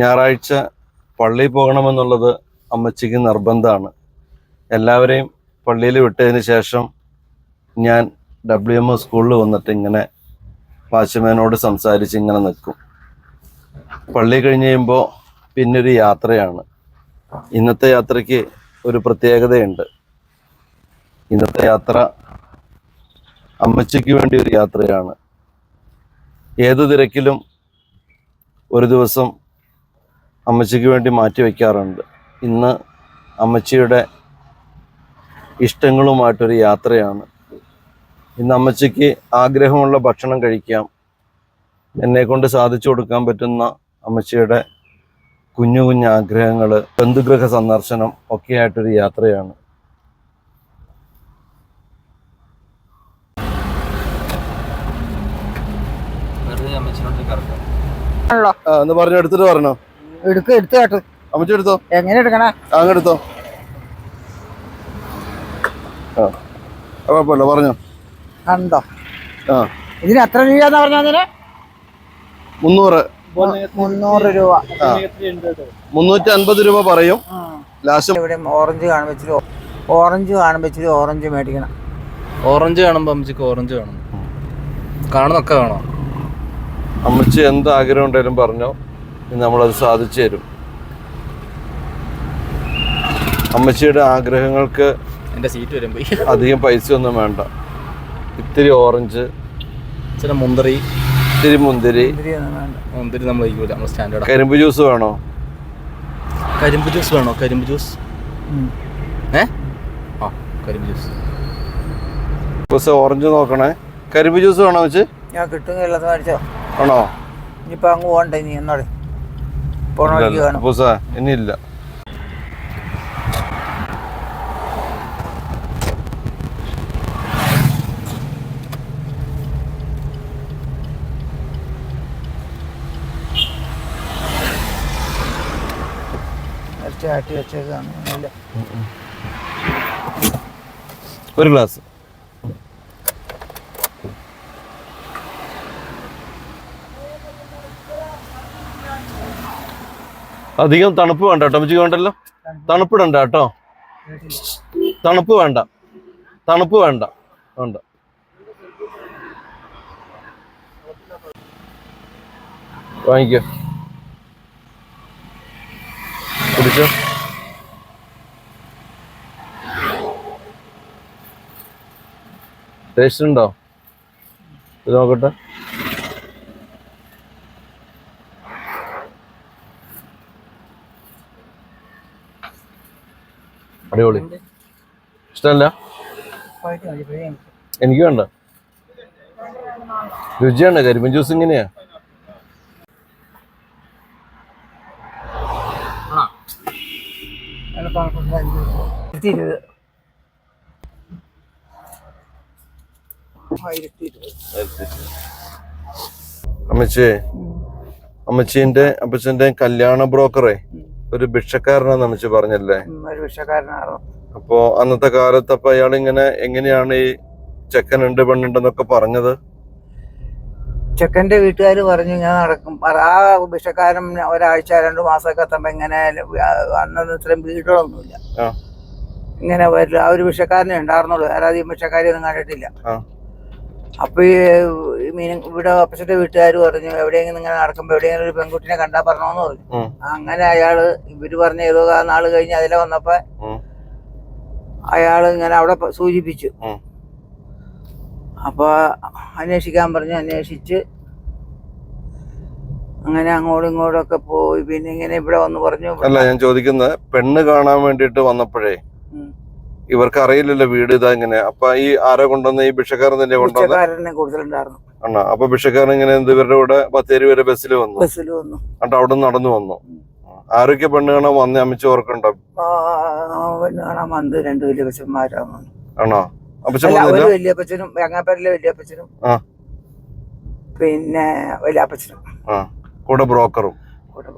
ഞായറാഴ്ച പള്ളിയിൽ പോകണമെന്നുള്ളത് അമ്മച്ചിക്ക് നിർബന്ധമാണ്. എല്ലാവരെയും പള്ളിയിൽ വിട്ടതിന് ശേഷം ഞാൻ ഡബ്ല്യു എം സ്കൂളിൽ വന്നിട്ട് ഇങ്ങനെ വാച്ച്മാനോട് സംസാരിച്ച് ഇങ്ങനെ നിൽക്കും. പള്ളി കഴിഞ്ഞ് കഴിയുമ്പോൾ പിന്നൊരു യാത്രയാണ്. ഇന്നത്തെ യാത്രയ്ക്ക് ഒരു പ്രത്യേകതയുണ്ട്. ഇന്നത്തെ യാത്ര അമ്മച്ചിക്ക് വേണ്ടി ഒരു യാത്രയാണ്. ഏത് തിരക്കിലും ഒരു ദിവസം അമ്മച്ചിക്ക് വേണ്ടി മാറ്റി വയ്ക്കാറുണ്ട്. ഇന്ന് അമ്മച്ചിയുടെ ഇഷ്ടങ്ങളുമായിട്ടൊരു യാത്രയാണ്. ഇന്ന് അമ്മച്ചിക്ക് ആഗ്രഹമുള്ള ഭക്ഷണം കഴിക്കാം. എന്നെ കൊണ്ട് സാധിച്ചു കൊടുക്കാൻ പറ്റുന്ന അമ്മച്ചിയുടെ കുഞ്ഞു കുഞ്ഞു ആഗ്രഹങ്ങൾ ബന്ധുഗൃഹ സന്ദർശനം ഒക്കെയായിട്ടൊരു യാത്രയാണ്. എന്ന് പറഞ്ഞു എടുത്തിട്ട് പറഞ്ഞോ. എടുക്ക് എടുത്ത് കേട്ട്. അമ്മച്ചി എടുത്തോ? എങ്ങനെ എടുക്കണേ? അങ്ങ് എടുത്തോ. ആ. കുഴപ്പമില്ല പറഞ്ഞോ. കണ്ടോ? ആ. ഇതിന് എത്ര രൂപയാന്ന് പറഞ്ഞതിന് മുന്നൂറ്. മുന്നൂറ് രൂപ. മുന്നൂറ്റി അൻപത് രൂപ പറയും. ലാസ്റ്റ് ഇവിടെ ഓറഞ്ച് കാണുമ്പോ ഇച്ചിരി ഓറഞ്ച് കാണുമ്പോൾ ഓറഞ്ച് മേടിക്കണം. ഓറഞ്ച് കാണുമ്പോൾ അമ്മച്ചിക്ക് ഓറഞ്ച് കാണും കാണുന്നൊക്കെ കാണാം അമ്മച്ചി എന്ത് ആഗ്രഹം ഉണ്ടെങ്കിലും പറഞ്ഞോ. നമ്മളത് സാധിച്ചു തരും. അമ്മച്ചിയുടെ ആഗ്രഹങ്ങൾക്ക് എന്റെ സീറ്റ് വരുമ്പോൾ അധികം പൈസ ഒന്നും വേണ്ട. ഇത്തിരി ഓറഞ്ച് ചില മുന്തിരി. ഇത്തിരി മുന്തിരി. വേണ്ട. മുന്തിരി നമ്മൾ കഴിക്കൂല നമ്മൾ സ്റ്റാൻഡേർഡ് കരിമ്പ് ജ്യൂസ് വേണോ? കരിമ്പ് ജ്യൂസ് വേണോ? കരിമ്പ് ജ്യൂസ്. ഏ? ആ കരിമ്പ് ജ്യൂസ് ദിവസം ഓറഞ്ച് നോക്കണേ. കരിമ്പ് ജ്യൂസ് വേണോ വെച്ച് ഞാൻ കിട്ടും ആണോ? ഇനിയിപ്പോ അങ്ങ് പോകണ്ടേ നീ എന്നോട്? പോണ വഴിക്ക് വേണം പൂസ ഇനിയില്ല ഇറച്ചി ആട്ടി വെച്ചേക്കാണ് ഒന്നുമില്ല. ഒരു ഗ്ലാസ് അധികം തണുപ്പ് വേണ്ട കേട്ടോ. അമ്മച്ചിക്ക് വേണ്ടല്ലോ? തണുപ്പിടണ്ട കേട്ടോ. തണുപ്പ് വേണ്ട. തണുപ്പ് വേണ്ട. വേണ്ട. വാങ്ങിക്കോ. കുടിച്ചോ? ടേസ്റ്റ് ഉണ്ടോ? ഇത് നോക്കട്ടെ. അടിപൊളി. ഇഷ്ടമല്ല എനിക്ക്. വേണ്ട. രുചിയാണ്. കരിമ്പൻ ജ്യൂസ് ഇങ്ങനെയാ. അമ്മച്ചേ അമ്മച്ചീന്റെ അപ്പച്ചന്റെ കല്യാണ ബ്രോക്കറെ. ഒരു ഭിക്ഷക്കാരനാന്ന് അമ്മച്ചി പറഞ്ഞല്ലേ? ഒരു ഭിക്ഷക്കാരനാണ്? അപ്പോ അന്നത്തെ കാലത്ത് അപ്പൊ അയാൾ ഇങ്ങനെ എങ്ങനെയാണ് ഈ ചെക്കൻ ഉണ്ട് പെണ്ണുണ്ടെന്നൊക്കെ പറഞ്ഞത്? ചെക്കന്റെ വീട്ടുകാർ പറഞ്ഞു ഇങ്ങനെ നടക്കും. ആ ഭിക്ഷക്കാരൻ ഒരാഴ്ച രണ്ടു മാസമൊക്കെ എത്തുമ്പോ ഇങ്ങനെ അന്നത്തെ ഇത്രയും വീടുകളൊന്നുമില്ല. ഇങ്ങനെ വരില്ല. ആ ഒരു ഭിക്ഷക്കാരനെ ഉണ്ടായിരുന്നുള്ളൂ. വേറെ അധികം ഒന്നും കണ്ടിട്ടില്ല ആ. അപ്പൊ ഈ മീൻ ഇവിടെ അപ്പച്ചന്റെ വീട്ടുകാർ പറഞ്ഞു എവിടെയെങ്കിലും ഇങ്ങനെ നടക്കുമ്പോ എവിടെയെങ്കിലും ഒരു പെൺകുട്ടിനെ കണ്ടാ പറഞ്ഞോന്ന് പറഞ്ഞു. അങ്ങനെ അയാൾ ഇവർ പറഞ്ഞ ഏതോ നാൾ കഴിഞ്ഞ് അതിലെ വന്നപ്പോ അയാൾ ഇങ്ങനെ അവിടെ സൂചിപ്പിച്ചു ഉം. അപ്പൊ അന്വേഷിക്കാൻ പറഞ്ഞു അന്വേഷിച്ച് അങ്ങനെ അങ്ങോട്ടും ഇങ്ങോട്ടും ഒക്കെ പോയി പിന്നെ ഇങ്ങനെ ഇവിടെ വന്ന് പറഞ്ഞു അല്ല ഞാൻ ചോദിക്കുന്നത് പെണ്ണ് കാണാൻ വേണ്ടിയിട്ട് വന്നപ്പോഴേ. ഇവർക്ക് അറിയില്ലല്ലോ വീട് ഇതാ ഇങ്ങനെ. അപ്പൊ ഈ ആരെ കൊണ്ടുവന്ന ഈ ഭിക്ഷക്കാരൻ തന്നെ കൊണ്ടുവന്ന കൂടുതലുണ്ടായിരുന്നു. അണ്ണാ അപ്പൊ ഭിക്ഷക്കാരൻ ഇങ്ങനെ എന്ത് ഇവരുടെ കൂടെ ബത്തേരി വരെ ബസ്സിൽ വന്നു. ബസ്സിൽ വന്നു. എന്നിട്ട് അവിടെ നടന്നു വന്നു. ആരൊക്കെ പെണ്ണ് കാണാൻ വന്നേ? അമ്മച്ചി ഓർക്കുണ്ടോ? പിന്നെ കാണാൻ വന്ന് രണ്ട് വലിയപ്പച്ചന്മാരാണ് ആണോ? ഒരു വലിയപ്പച്ചനും വെങ്ങാപ്പരലെ വലിയപ്പച്ചനും. പിന്നെ വലിയപ്പച്ചനും കൂടെ ബ്രോക്കറും. കൂടെ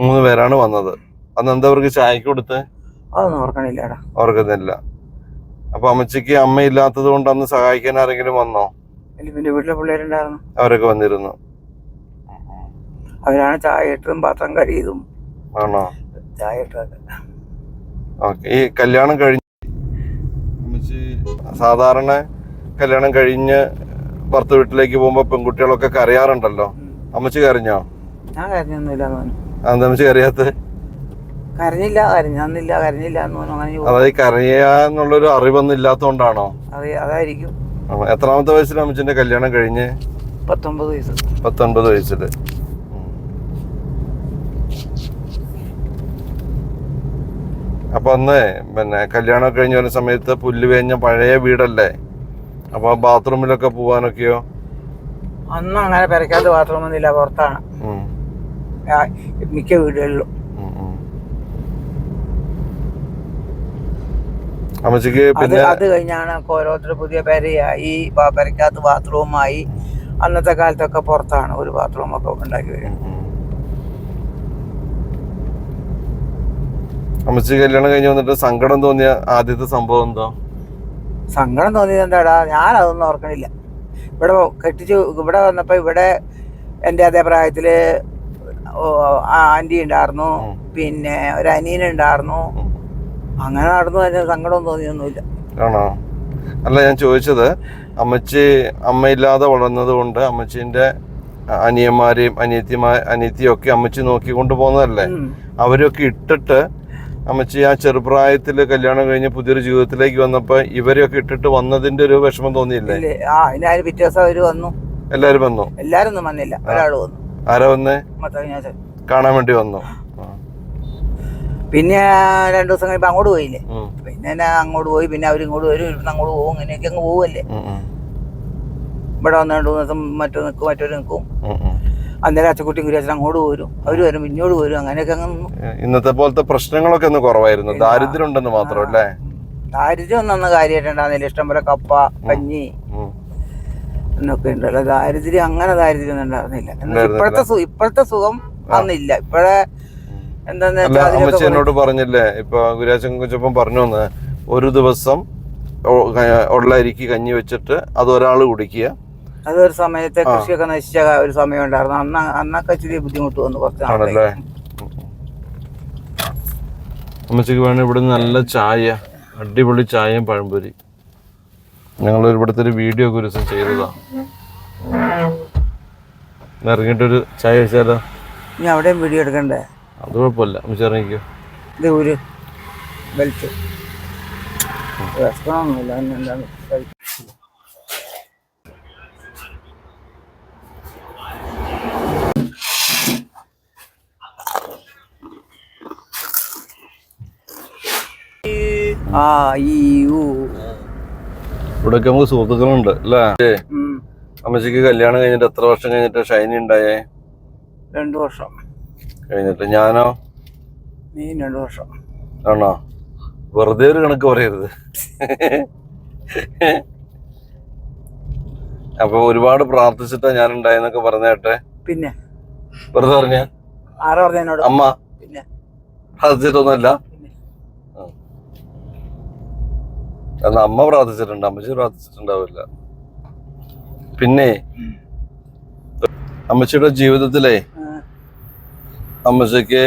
മൂന്ന് പേരാണ് വന്നത്. അന്ന് എന്താ അവർക്ക് ചായക്ക് കൊടുത്ത്? അതൊന്നും ഓർക്കണില്ലടാ. ഓർക്കുന്നില്ല. അപ്പൊ അമ്മച്ചിക്ക് അമ്മയില്ലാത്തത് കൊണ്ട് അന്ന് സഹായിക്കാൻ ആരെങ്കിലും വന്നോ? പിന്നെ വീട്ടിലെ പിള്ളേരുണ്ടായിരുന്നു. അവരൊക്കെ വന്നിരുന്നു. അവരാണ് ചായ ഇട്ടതും പാത്രം കഴിയതും ആണോ? ചായ ഇട്ടതൊക്കെ. ഈ കല്യാണം കഴിഞ്ഞ് അമ്മച്ചി സാധാരണ കല്യാണം കഴിഞ്ഞ് ഭർത്ത വീട്ടിലേക്ക് പോകുമ്പോ പെൺകുട്ടികളൊക്കെ കരയാറുണ്ടല്ലോ. അമ്മച്ചി കരഞ്ഞോ? ഞാൻ കരഞ്ഞൊന്നുമില്ല അമ്മച്ചി കരയാത്ത കരഞ്ഞില്ല കരഞ്ഞില്ല കരഞ്ഞില്ല എന്ന് പറഞ്ഞു അങ്ങനെ. അതായത് കരയാന്നുള്ളൊരു അറിവൊന്നും ഇല്ലാത്തോണ്ടാണോ അത് അതായിരിക്കും. എത്രാമത്തെ വയസ്സിൽ അമ്മച്ചിന്റെ കല്യാണം കഴിഞ്ഞ്? പത്തൊമ്പത് വയസ്സ്. പത്തൊൻപത് വയസ്സിൽ. അപ്പൊ അന്ന് പിന്നെ കല്യാണം കഴിഞ്ഞ വരുന്ന സമയത്ത് പുല്ല് വേഞ്ഞ പഴയ വീടല്ലേ? അപ്പൊ ബാത്റൂമിലൊക്കെ പോവാനൊക്കെയോ? അന്ന് അങ്ങനെ പെരക്കാത്ത ബാത്റൂമൊന്നുമില്ല പുറത്താണ്. മിക്ക വീടുകളിലും. അമ്മച്ചിക്ക് അത് പിന്നെ അത് കഴിഞ്ഞാണ് ഓരോരുത്തർ പുതിയ പെരയായി പെരക്കകത്ത് ബാത്റൂമായി. അന്നത്തെ കാലത്തൊക്കെ പുറത്താണ് ഒരു ബാത്റൂമൊക്കെ ഉണ്ടാക്കി വരുന്നത്. അമ്മച്ചി കല്യാണം കഴിഞ്ഞ് വന്നിട്ട് സങ്കടം തോന്നിയ ആദ്യത്തെ സംഭവം എന്തോ? സങ്കടം തോന്നിയത് എന്താടാ? ഞാൻ അതൊന്നും ഓർക്കണില്ല. ഇവിടെ കെട്ടിച്ചു ഇവിടെ വന്നപ്പോൾ ഇവിടെ എന്റെ അതേ പ്രായത്തിൽ ആന്റി ആന്റി ഉണ്ടായിരുന്നു. പിന്നെ ഒരു ഉം. അങ്ങനെ നടന്നു അതിന് സങ്കടം തോന്നിയൊന്നുമില്ല. ആണോ? അല്ല ഞാൻ ചോദിച്ചത് അമ്മച്ചി അമ്മയില്ലാതെ വളർന്നത് കൊണ്ട് അമ്മച്ചിന്റെ അനിയന്മാരെയും അനിയത്തിമാ അനിയത്തിയും ഒക്കെ അമ്മച്ചി നോക്കിക്കൊണ്ട് പോകുന്നതല്ലേ? അവരൊക്കെ ഇട്ടിട്ട് അമ്മച്ചി ആ ചെറുപ്രായത്തിൽ കല്യാണം കഴിഞ്ഞ് പുതിയൊരു ജീവിതത്തിലേക്ക് വന്നപ്പോ ഇവരെയൊക്കെ ഇട്ടിട്ട് വന്നതിന്റെ ഒരു വിഷമം തോന്നിയില്ലേ? ആ പിറ്റേ ദിവസം അവർ വന്നു. എല്ലാരും വന്നു? എല്ലാരും ഒന്നും വന്നില്ല. ഒരാൾ വന്നു. ആരാ വന്നേ? കാണാൻ വേണ്ടി വന്നു. പിന്നെ രണ്ടു ദിവസം കഴിയുമ്പോൾ അങ്ങോട്ട് പോയില്ലേ? പിന്നെ അങ്ങോട്ട് പോയി പിന്നെ അവരിങ്ങോട്ട് വരും ഇവിടുന്ന് അങ്ങോട്ട് പോകും ഇങ്ങനെയൊക്കെ അങ്ങ് പോവല്ലേ? ഇവിടെ വന്ന് രണ്ടു ദിവസം മറ്റോ നിൽക്കും മറ്റൊരു നിൽക്കും. അന്നേരം അച്ചക്കുട്ടിയും കുരിയച്ചൻ അങ്ങോട്ട് പോരും അവർ വരും ഇങ്ങോട്ട് പോരും അങ്ങനെയൊക്കെ അങ്ങ് ഇന്നത്തെ പോലത്തെ പ്രശ്നങ്ങളൊക്കെ ഒന്ന് കുറവായിരുന്നു. ദാരിദ്ര്യം ഉണ്ടെന്ന് മാത്രം അല്ലേ? ദാരിദ്ര്യം ഒന്നും അന്ന് കാര്യമായിട്ടുണ്ടാകുന്നില്ല ഇഷ്ടം പോലെ കപ്പ കഞ്ഞി എന്നൊക്കെ ഉണ്ടല്ലോ ദാരിദ്ര്യം അങ്ങനെ ദാരിദ്ര്യം ഒന്നും ഇപ്പോഴത്തെ ഇപ്പോഴത്തെ സുഖം അന്നില്ല. ഇപ്പോഴേ അല്ല അമ്മച്ചി എന്നോട് പറഞ്ഞില്ലേ? ഇപ്പൊ ഗുരാച്ചൻ കുച്ചപ്പം പറഞ്ഞു വന്ന് ഒരു ദിവസം ഒ- ഉള്ള അരിക്ക് കഞ്ഞി വെച്ചിട്ട് അത് ഒരാൾ കുടിക്കുക. അതൊരു സമയത്ത് കൃഷിയൊക്കെ നശിച്ച ഒരു സമയം ഉണ്ടായിരുന്നു അന്ന് അന്നൊക്കെ ഇച്ചിരി ബുദ്ധിമുട്ട് വന്നു കുറച്ച് അമ്മച്ചക്ക് ആണല്ലേ? അമ്മച്ചിക്ക് വേണം ഇവിടെ നല്ല ചായ അടിപൊളി ചായയും പഴംപൊരി. ഞങ്ങൾ ഇവിടുത്തെ ഒരു വീഡിയോ ഒക്കെ ഒരു ദിവസം ചെയ്തതാ. ഇറങ്ങിട്ടൊരു ഇറങ്ങിയിട്ടൊരു ചായ വെച്ചാലോ ഇനി അവിടെയും വീഡിയോ എടുക്കണ്ടേ? അത് കുഴപ്പമില്ല. അമ്മച്ചി ഇറങ്ങിക്കോ ഇത് ഒരു ബെൽറ്റ് വിഷമമൊന്നുമില്ല പിന്നെ എന്താണ്? ആ ഈ ഇവിടെയൊക്കെ നമുക്ക് സുഹൃത്തുക്കളുണ്ട് അല്ലേ. അമ്മച്ചിക്ക് കല്യാണം കഴിഞ്ഞിട്ട് എത്ര വർഷം കഴിഞ്ഞിട്ട് ഷൈനി ഉണ്ടായേ? രണ്ടു വർഷം. കഴിഞ്ഞിട്ട് ഞാനോ? നീ രണ്ടു വർഷം. ആണോ? വെറുതെ ഒരു കണക്ക് പറയരുത്. അപ്പൊ ഒരുപാട് പ്രാർത്ഥിച്ചിട്ടാ ഞാൻ ഉണ്ടായെന്നൊക്കെ പറഞ്ഞേട്ടെ പിന്നെ. വെറുതെ പറഞ്ഞ? ആരാ പറഞ്ഞ എന്നോട്? അമ്മ. പിന്നെ. പ്രാർത്ഥിച്ചിട്ടൊന്നുമല്ല. എന്നാ അമ്മ പ്രാർത്ഥിച്ചിട്ടുണ്ട് അമ്മച്ചി പ്രാർത്ഥിച്ചിട്ടുണ്ടാവില്ല. പിന്നെ അമ്മച്ചിയുടെ ജീവിതത്തിലെ ആ,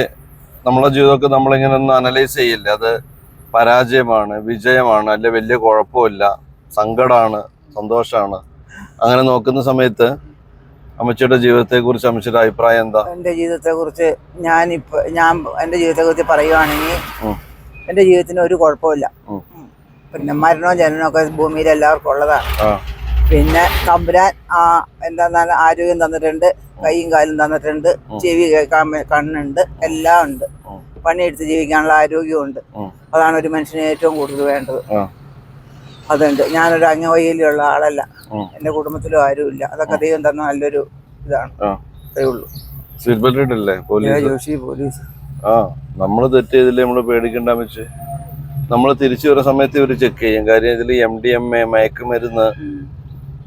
നമ്മളെ ജീവിതമൊക്കെ നമ്മളിങ്ങനെ ഒന്ന് അനലൈസ് ചെയ്യില്ല? അത് പരാജയമാണ് വിജയമാണ് അല്ലെ വലിയ കുഴപ്പമില്ല സങ്കടമാണ് സന്തോഷമാണ് അങ്ങനെ നോക്കുന്ന സമയത്ത് അമ്മച്ചിയുടെ ജീവിതത്തെ കുറിച്ച് അമ്മച്ചിയുടെ അഭിപ്രായം എന്താ? എന്റെ ജീവിതത്തെ കുറിച്ച് ഞാൻ ഇപ്പൊ ഞാൻ എന്റെ ജീവിതത്തെ കുറിച്ച് പറയുവാണെങ്കിൽ എന്റെ ജീവിതത്തിന് ഒരു കുഴപ്പമില്ല. പിന്നെ മരണവും ജനനവും ഒക്കെ ഭൂമിയിൽ എല്ലാവർക്കും ഉള്ളതാണ്. പിന്നെ തമ്പുരാൻ ആ എന്താ ആരോഗ്യം തന്നിട്ടുണ്ട്. കൈയും കാലും തന്നിട്ടുണ്ട്. ചെവി കേൾക്കാൻ കണ്ണുണ്ട്. എല്ലാം ഉണ്ട്. പണിയെടുത്ത് ജീവിക്കാനുള്ള ആരോഗ്യമുണ്ട് ഉണ്ട് അതാണ് ഒരു മനുഷ്യന് ഏറ്റവും കൂടുതൽ വേണ്ടത്. അതുണ്ട്. ഞാനൊരു അംഗവൈകല്യമുള്ള ആളല്ല. എന്റെ കുടുംബത്തിലും ആരും ഇല്ല അതൊക്കെ ദൈവം തന്ന നല്ലൊരു ഇതാണ്. അതേ ഉള്ളൂ. ജോഷി പോലീസ് ആ. നമ്മൾ തെറ്റ് ചെയ്തില്ലേ? നമ്മൾ പേടിക്കണ്ട വെച്ച് നമ്മൾ തിരിച്ചു വരുന്ന സമയത്ത് ഇവർ ചെക്ക് ചെയ്യും. കാര്യം ഇതിൽ എം ഡി എം എ മയക്കുമരുന്ന്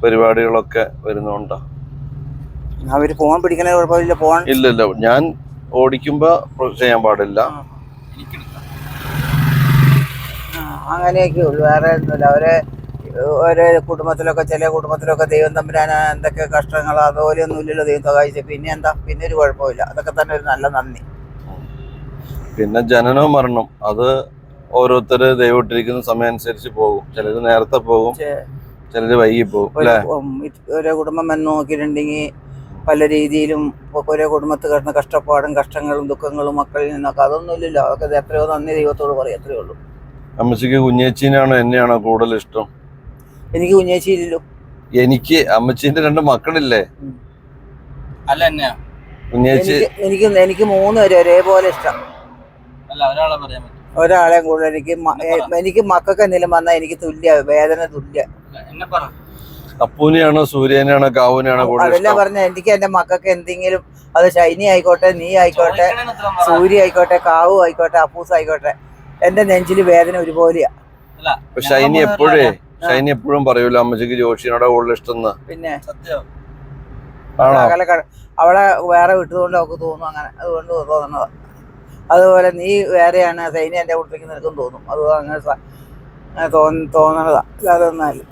പരിപാടികളൊക്കെ വരുന്നുണ്ടോ. അവർ ഫോൺ പിടിക്കണ കുഴപ്പമില്ല ഫോൺ ഇല്ലല്ല ഞാൻ ഓടിക്കുമ്പോ ചെയ്യാൻ പാടില്ല. അങ്ങനെയൊക്കെ ഉള്ളു. വേറെ ഒന്നുമില്ല. അവരെ ഓരോ കുടുംബത്തിലൊക്കെ ചില കുടുംബത്തിലൊക്കെ ദൈവം തമ്പുരാൻ എന്തൊക്കെ കഷ്ടങ്ങൾ അതുപോലെയൊന്നും ഇല്ലല്ലോ ദൈവം സഹായിച്ചു പിന്നെ എന്താ? പിന്നെ ഒരു കുഴപ്പമില്ല. അതൊക്കെ തന്നെ ഒരു നല്ല നന്ദി. പിന്നെ ജനനവും മരണം. അത് ഓരോരുത്തര് ദൈവം ഇട്ടിരിക്കുന്ന സമയം അനുസരിച്ച് പോകും. ചിലര് നേരത്തെ പോകും. ചിലര് വൈകി പോകും. ഓരോ കുടുംബം നോക്കിയിട്ടുണ്ടെങ്കിൽ പല രീതിയിലും ഓരോ കുടുംബത്തിൽ കിടന്ന കഷ്ടപ്പാടും കഷ്ടങ്ങളും ദുഃഖങ്ങളും മക്കളിൽ നിന്നൊക്കെ അതൊന്നും ഇല്ലല്ലോ. അതൊക്കെ എത്രയോ നന്ദി ദൈവത്തോട് പറയും അത്രയേ ഉള്ളൂ. അമ്മച്ചിക്ക് കുഞ്ഞേച്ചീനാണോ എന്നെയാണോ കൂടുതൽ ഇഷ്ടം? എനിക്ക് കുഞ്ഞേച്ചി ഇല്ലല്ലോ. എനിക്ക് അമ്മച്ചീന്റെ രണ്ട് മക്കളില്ലേ? അല്ല എന്നെയാ? കുഞ്ഞേച്ചി എനിക്ക് എനിക്ക് മൂന്ന് പേര് ഒരേപോലെ ഇഷ്ടം. അല്ല ഒരാളെ പറയാൻ പറ്റും. കൂടുതൽ എനിക്ക് എനിക്ക് മക്കൾക്ക് എന്തെങ്കിലും വന്നാൽ എനിക്ക് തുല്യ വേദന തുല്യ. എന്നെ പറ. അപ്പൂനെയാണോ സൂര്യനെയാണോ കാവുനെയാണോ അതെല്ലാം പറഞ്ഞ എനിക്ക് എന്റെ മക്കൾക്ക് എന്തെങ്കിലും അത് ഷൈനി ആയിക്കോട്ടെ നീ ആയിക്കോട്ടെ. സൂര്യ ആയിക്കോട്ടെ കാവു ആയിക്കോട്ടെ അപ്പൂസ് ആയിക്കോട്ടെ എന്റെ നെഞ്ചിൽ വേദന ഒരുപോലെയാ. ഷൈനി എപ്പോഴേ? ഷൈനി എപ്പോഴും പറയൂല അമ്മച്ചിക്ക് ജോഷിനോടെ കൂടുതൽ ഇഷ്ടം പിന്നെ അവളെ വേറെ വിട്ടതുകൊണ്ട് അവൾക്ക് തോന്നും അങ്ങനെ അതുകൊണ്ട് തോന്നുന്നതാ അതുപോലെ നീ വേറെയാണ് സൈനി എന്റെ കൂട്ടിലേക്ക് നിൽക്കും തോന്നും. അത് അങ്ങനെ സ- അങ്ങനെ തോന്നണതാ. അല്ലാതെ ഒന്നല്ല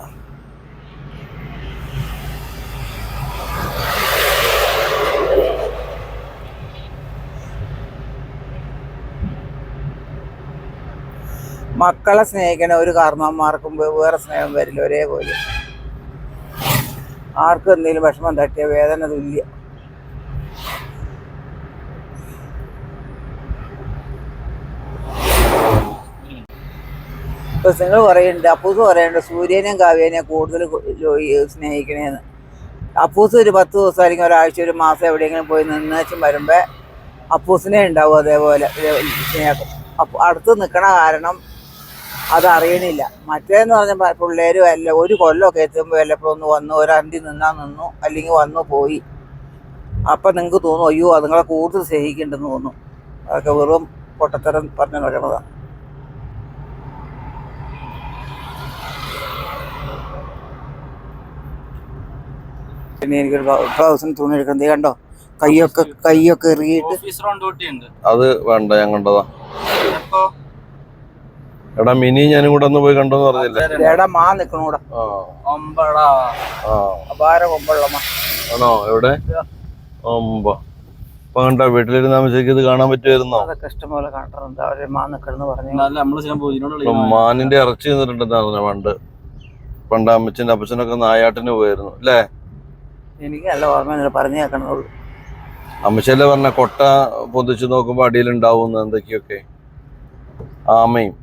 മക്കളെ സ്നേഹിക്കണ ഒരു കാരണവന്മാർക്കും വേറെ സ്നേഹം വരില്ല ഒരേപോലെ. ആർക്കും എന്തെങ്കിലും വിഷമം തട്ടിയ വേദന തുല്യ. നിങ്ങൾ പറയുന്നുണ്ട് അപ്പൂസ് പറയുന്നുണ്ട് സൂര്യനെയും കാവ്യനെയും കൂടുതൽ സ്നേഹിക്കണേന്ന്. അപ്പൂസ് ഒരു പത്ത് ദിവസം അല്ലെങ്കിൽ ഒരാഴ്ച ഒരു മാസം എവിടെയെങ്കിലും പോയി നിന്നേച്ചും വരുമ്പോ അപ്പൂസിനെ ഉണ്ടാവും അതേപോലെ. സ്നേഹം. അപ്പൊ അടുത്ത് നിൽക്കണ കാരണം അത് അറിയണില്ല മറ്റേന്ന് പറഞ്ഞ പിള്ളേരും അല്ല ഒരു കൊല്ലമൊക്കെ എത്തുമ്പോൾ വല്ലപ്പോഴും ഒന്ന് വന്നു ഒരണ്ടി നിന്നാ നിന്നു അല്ലെങ്കിൽ വന്നു പോയി. അപ്പം നിങ്ങൾക്ക് തോന്നും അയ്യോ അതുങ്ങളെ കൂടുതൽ സ്നേഹിക്കേണ്ടെന്ന് തോന്നും അതൊക്കെ വെറും പൊട്ടത്തരം പറഞ്ഞു നടക്കണതാണ് പിന്നെ എനിക്കൊരു ബ്ലൗസിന് തുണി എടുക്കണം. ദേ കണ്ടോ? കൈയൊക്കെ കൈയൊക്കെ എറിയിട്ട്. അത് വേണ്ട ഞാൻ കണ്ടതാ. എടാ മിനി ഞാനും കൂടെ ഒന്ന് പോയി കണ്ടോന്ന് പറഞ്ഞില്ലേ? എടാ മാ ഒമ്പടാ അപാര മാ. ആണോ? എവിടെ? ഒമ്പ കണ്ട വീട്ടിലിരുന്ന അമ്മച്ചിക്ക് ഇത് കാണാൻ പറ്റുമായിരുന്നോ? ഇഷ്ടംപോലെ കണ്ടിട്ടുണ്ട്. മാനിന്റെ ഇറച്ചി നിന്നിട്ടുണ്ടെന്നാ പറഞ്ഞ പണ്ട്. പണ്ട് അമ്മച്ചന്റെ അപ്പച്ചനൊക്കെ നായാട്ടിന് പോയിരുന്നു അല്ലേ? എനിക്ക് നല്ല ഓർമ്മ പറഞ്ഞു കേൾക്കണുള്ളൂ അമ്മച്ചല്ലേ പറഞ്ഞ കൊട്ട പൊതിച്ചു നോക്കുമ്പോ അടിയിലുണ്ടാവുന്ന എന്തൊക്കെയൊക്കെ? ആമയും.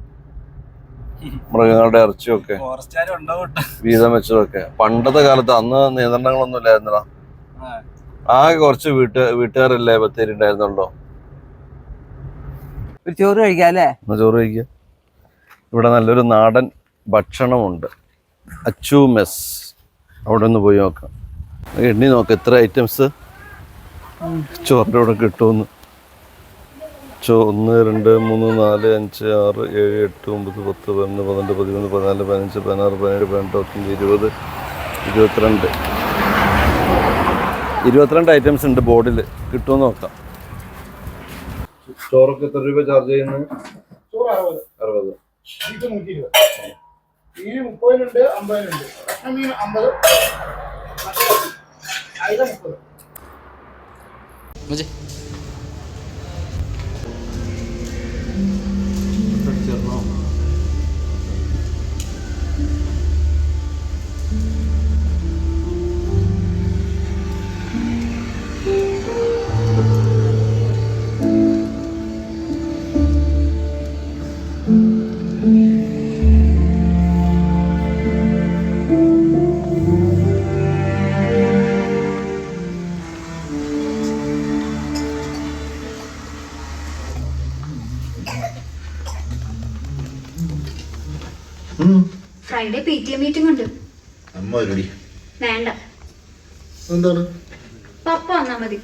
മൃഗങ്ങളുടെ ഇറച്ചിയൊക്കെ. വീതം വെച്ചതൊക്കെ. പണ്ടത്തെ കാലത്ത് അന്ന് നിയന്ത്രണങ്ങളൊന്നും ഇല്ലായിരുന്നടാ ആ. ആകെ കുറച്ച് വീട്ട് വീട്ടുകാരല്ലേ ബത്തേരി ഉണ്ടായിരുന്നുണ്ടോ ഒരു ചോറ് കഴിക്കാല്ലേ ചോറ് കഴിക്കുക ഇവിടെ നല്ലൊരു നാടൻ ഭക്ഷണമുണ്ട്. അച്ചു മെസ്. അവിടെ ഒന്ന് പോയി നോക്കാം. എണ്ണി നോക്കാം എത്ര ഐറ്റംസ് ചോറിന്റെ കൂടെ കിട്ടുമെന്ന്. ചോ ഒന്ന് രണ്ട് മൂന്ന് നാല് അഞ്ച് ആറ് ഏഴ് എട്ട് ഒമ്പത് പത്ത് പതിനൊന്ന് പന്ത്രണ്ട് പതിമൂന്ന് പതിനാല് പതിനഞ്ച് പതിനാറ് പതിനേഴ് പതിനെട്ട് പത്തൊമ്പത് ഇരുപത് ഇരുപത്തിരണ്ട്. ഇരുപത്തിരണ്ട് ഐറ്റംസ് ഉണ്ട് ബോർഡിൽ കിട്ടുമെന്ന് നോക്കാം. ചോറൊക്കെ എത്ര രൂപ ചാർജ് ചെയ്യുന്നത് ചോറ് അറുപത്. മുപ്പതിനുണ്ട് അമ്പതിനുണ്ട്. മീൻ അമ്പത്. അയില മുപ്പത്. Friday P T A meeting ഉണ്ട്. അമ്മ വേണ്ട. എന്താണ്? പപ്പ വന്നാ മതി.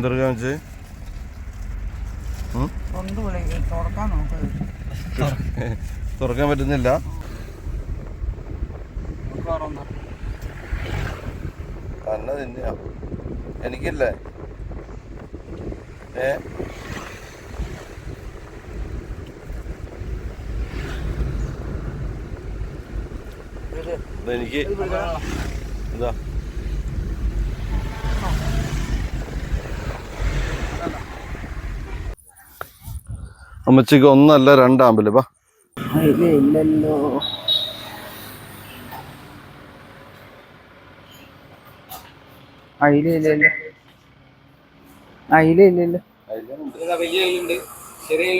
എന്തൊക്കെ വെച്ച്? തുറക്കാൻ പറ്റുന്നില്ല. തന്നെ തന്നെയാ എനിക്കില്ലേ? ഏ? എനിക്ക് ഇതാ. അമ്മച്ചിക്ക് ഒന്നല്ല രണ്ടാമ്പൽ. വാ. ഇല്ലല്ലോ. അയിലില്ലല്ലോ അയിലില്ലല്ലോ വലിയ ചെറിയ